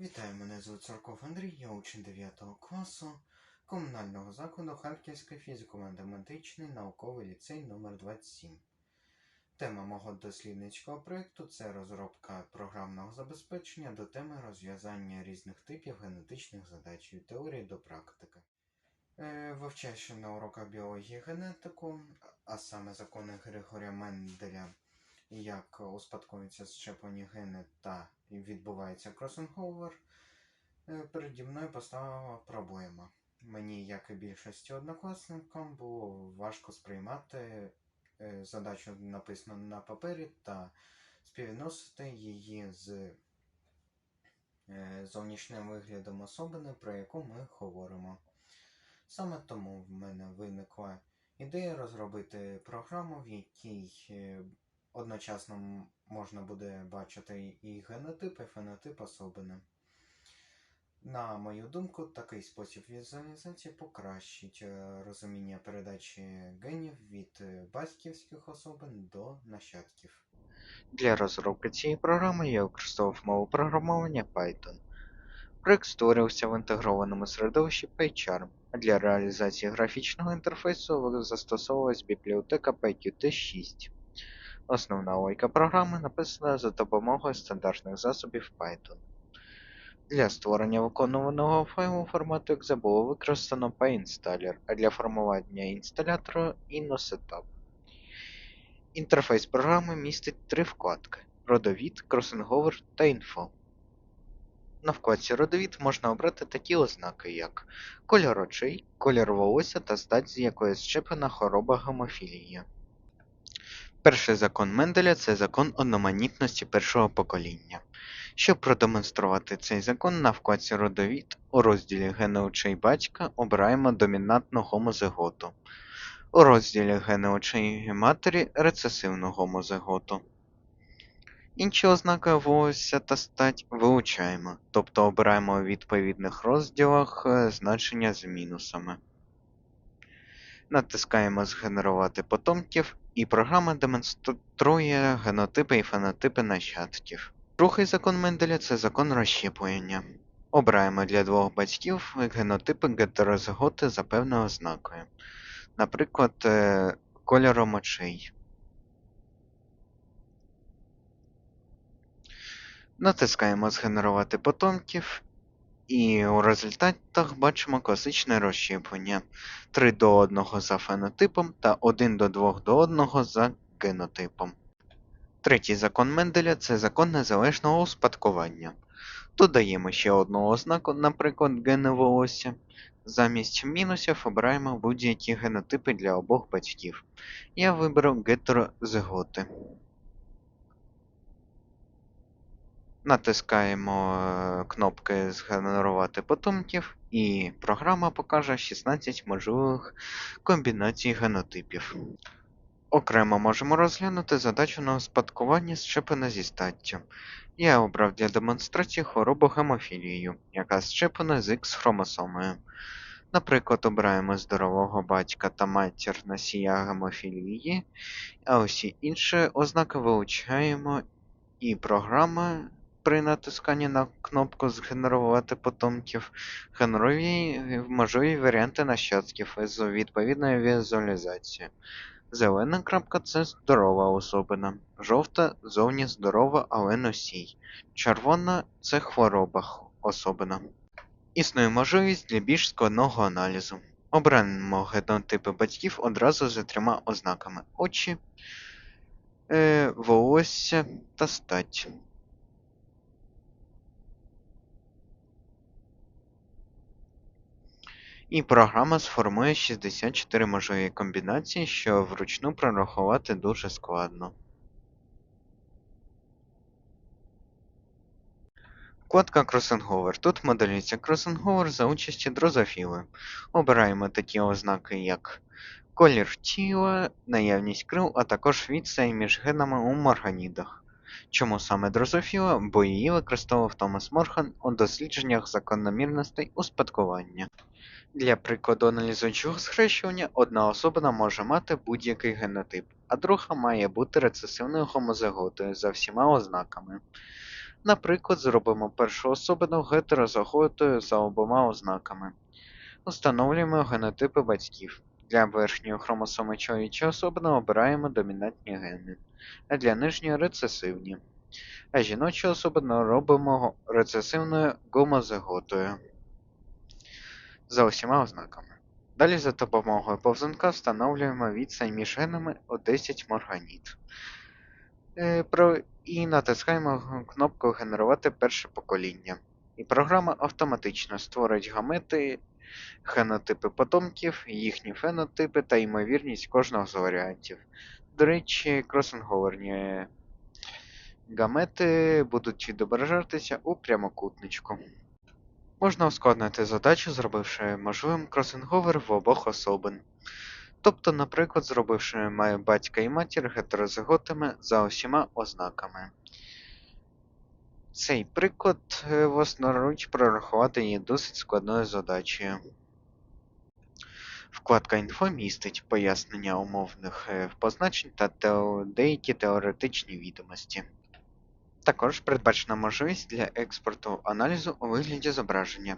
Вітаю, мене звуть Царков Андрій, я учень 9 класу комунального закладу Харківський фізико-математичний науковий ліцей номер 27 Тема мого дослідницького проєкту це розробка програмного забезпечення до теми розв'язання різних типів генетичних задач від теорії до практики. Е, Вивчаючи на уроках біології генетику, а саме закони Григорія Менделя, як успадковуються щеплені гени та відбувається кросинговер, е, переді мною постала проблема. Мені, як і більшості однокласникам, було важко сприймати е, задачу, написану на папері, та співвідносити її з е, зовнішнім виглядом особини, про яку ми говоримо. Саме тому в мене виникла ідея розробити програму, в якій одночасно можна буде бачити і генотип, і фенотип особини. На мою думку, такий спосіб візуалізації покращить е, розуміння передачі генів від е, батьківських особин до нащадків. Для розробки цієї програми я використовував мову програмування Python. Проект створювався в інтегрованому середовищі PyCharm, а для реалізації графічного інтерфейсу застосовувалась бібліотека PyQt6. Основна логіка програми написана за допомогою стандартних засобів Python. Для створення виконуваного файлу формату .exe було використано PyInstaller, а для формування інсталятора InnoSetup. Інтерфейс програми містить три вкладки: Родовід, кросинговер та інфо. На вкладці Родовід можна обрати такі ознаки, як кольор очей, колір волосся та стать, з якої щеплена хвороба гемофілії. Перший закон Менделя це закон одноманітності першого покоління. Щоб продемонструвати цей закон, на вкладці Родовід у розділі Гени очей батька обираємо домінантну гомозиготу. У розділі Гени очей матері рецесивну гомозиготу. Інші ознаки волосся та стать вилучаємо, тобто обираємо у відповідних розділах е, значення з мінусами. Натискаємо Згенерувати потомків, і програма демонструє генотипи і фенотипи нащадків. Другий закон Менделя це закон розщеплення. Обираємо для двох батьків генотипи гетерозиготи за певною ознакою, наприклад, е, кольором очей. Натискаємо Згенерувати потомків, і у результатах бачимо класичне розщеплення 3 до 1 за фенотипом та 1 до 2 до 1 за генотипом. Третій закон Менделя це закон незалежного успадкування. Додаємо ще одну ознаку, наприклад, гени волосся. Замість мінусів обираємо будь-які генотипи для обох батьків. Я виберу гетерозиготи. Натискаємо е, кнопки Згенерувати потомків, і програма покаже 16 можливих комбінацій генотипів. Окремо можемо розглянути задачу на успадкування щеплена зі статтю. Я обрав для демонстрації хворобу гемофілію, яка щеплена з X хромосомою. Наприклад, обираємо здорового батька та матір носія гемофілії, а усі інші ознаки вилучаємо, і програма при натисканні на кнопку Згенерувати потомків генерує можливі варіанти нащадків із відповідною візуалізацією. Зелена крапка це здорова особина, жовта зовні здорова, але носій. Червона це хвороба особина. Існує можливість для більш складного аналізу. Оберемо генотипи батьків одразу за трьома ознаками: очі, е, волосся та стать. І програма сформує 64 можливі комбінації, що вручну прорахувати дуже складно. Вкладка Кросинговер. Тут моделюється кросинговер за участі дрозофіли. Обираємо такі ознаки, як колір тіла, наявність крил, а також відстань між генами у морганідах. Чому саме дрозофіла? Бо її використовував Томас Морган у дослідженнях закономірностей успадкування. Для прикладу аналізуючого схрещування одна особина може мати будь-який генотип, а друга має бути рецесивною гомозиготою за всіма ознаками. Наприклад, зробимо першу особину гетерозаготою за обома ознаками. Встановлюємо генотипи батьків. Для верхньої хромосоми чоловічої особини обираємо домінантні гени, а для нижньої рецесивні. А жіночу особину робимо рецесивною гомозиготою за усіма ознаками. Далі за допомогою повзунка встановлюємо відстань між генами у 10 морганіт. Е. І натискаємо кнопку Генерувати перше покоління. І програма автоматично створить гамети, генотипи потомків, їхні фенотипи та ймовірність кожного з варіантів. До речі, кросинговерні гамети будуть відображатися у прямокутничку. Можна ускладнити задачу, зробивши можливим кросинговер в обох особин. Тобто, наприклад, зробивши батька і матір гетерозиготами за усіма ознаками. Цей приклад е, власноруч прорахувати є досить складною задачею. Вкладка інфо містить пояснення умовних е, позначень та деякі теоретичні відомості. Також передбачена можливість для експорту аналізу у вигляді зображення.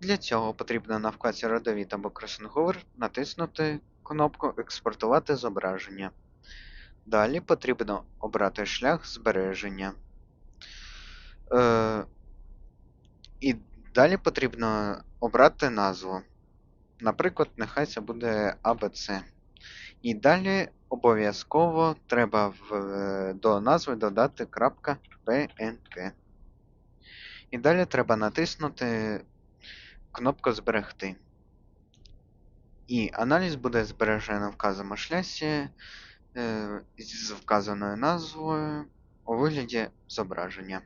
Для цього потрібно на вкладці Родовід або кросинговер натиснути кнопку Експортувати зображення. Далі потрібно обрати шлях збереження. Е, і далі потрібно обрати назву. Наприклад, нехай це буде ABC. І далі обов'язково треба в, е, до назви додати .png. І далі треба натиснути кнопку Зберегти. І аналіз буде збережено на вказаному шлясі е, з вказаною назвою у вигляді зображення.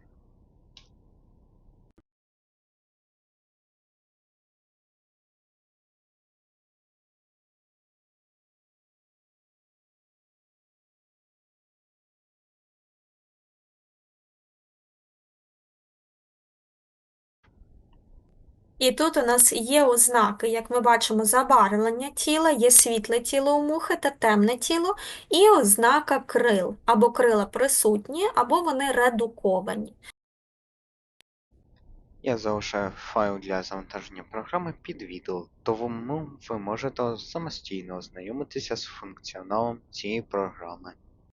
І тут у нас є ознаки, як ми бачимо, забарвлення тіла, є світле тіло у мухи та темне тіло, і ознака крил. Або крила присутні, або вони редуковані. Я залишаю файл для завантаження програми під відео, тому ви можете самостійно ознайомитися з функціоналом цієї програми.